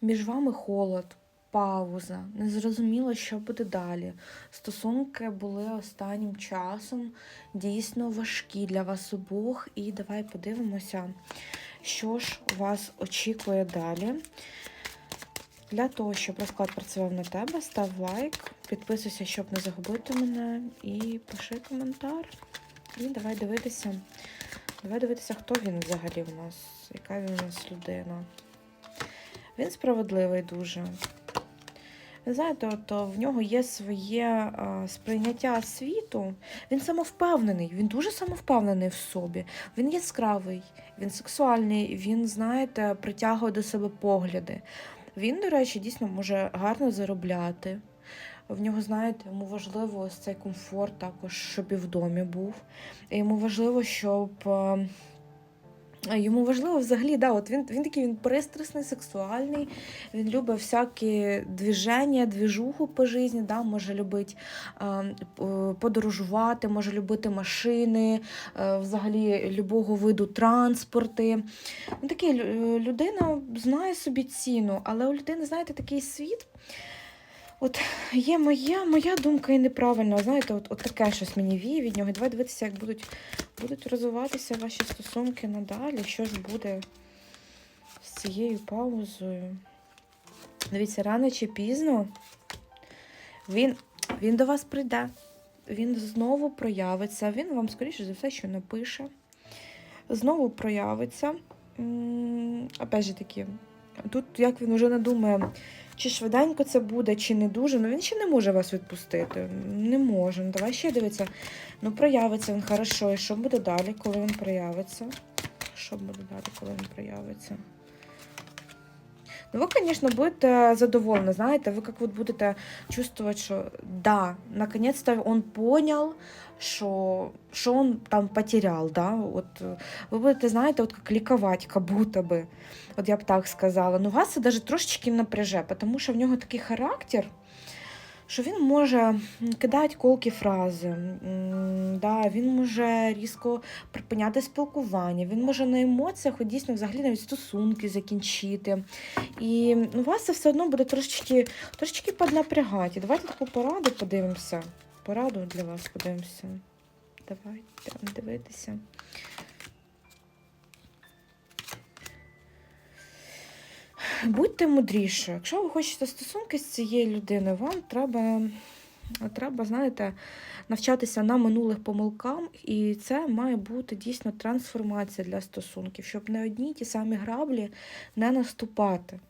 Між вами холод, пауза, незрозуміло, що буде далі. Стосунки були останнім часом дійсно важкі для вас обох. І давай подивимося, що ж вас очікує далі. Для того, щоб розклад працював на тебе, став лайк, підписуйся, щоб не загубити мене, і пиши коментар. І давай дивитися. Давай дивитися, хто він взагалі в нас, яка він у нас людина. Він справедливий дуже. Ви знаєте, е, в нього є своє а, сприйняття світу. Він самовпевнений, він дуже самовпевнений в собі. Він яскравий, він сексуальний, він, знаєте, притягує до себе погляди. Він, до речі, дійсно може гарно заробляти. В нього, знаєте, йому важливо ось цей комфорт також, щоб і в домі був. І йому важливо, щоб. Йому важливо взагалі, да, от він, він такий він пристрасний, сексуальний, він любить всякі движення, двіжуху по житті, да, може любити подорожувати, може любити машини, взагалі любого виду транспорти. Ну, такий, людина знає собі ціну, але у людини, знаєте, такий світ. От є моя, моя думка і неправильна. Знаєте, от, от таке щось мені віє від нього. Давай дивитися, як будуть, будуть розвиватися ваші стосунки надалі. Що ж буде з цією паузою? Дивіться, рано чи пізно він, він до вас прийде. Він знову проявиться. Він вам, скоріше за все, що напише. Знову проявиться. Опять же таки, тут як він вже не думає, чи швиденько це буде, чи не дуже. Ну він ще не може вас відпустити. Не може. Ну, давай ще дивиться. Ну, проявиться він хорошо. І що буде далі, коли він проявиться? Що буде далі, коли він проявиться? Ну, вы, конечно, будете задоволены, знаете, вы как вот будете чувствовать, что да, наконец-то он понял, що, что он там потерял, да, от вы будете, знаете, вот как ликовать, как будто бы, вот я бы так сказала. Но вас это даже трошечки напряже, потому что в нього такий характер, що він може кидати колкі фрази, да, він може різко припиняти спілкування, він може на емоціях дійсно взагалі навіть стосунки закінчити. І ну, вас це все одно буде трошечки, трошечки поднапрягати. Давайте таку пораду подивимося. Пораду для вас подивимося. Давайте дивитися. Будьте мудріше. Якщо ви хочете стосунки з цією людиною, вам треба, треба, знаєте, навчатися на минулих помилкам, і це має бути дійсно трансформація для стосунків, щоб не одні ті самі граблі не наступати.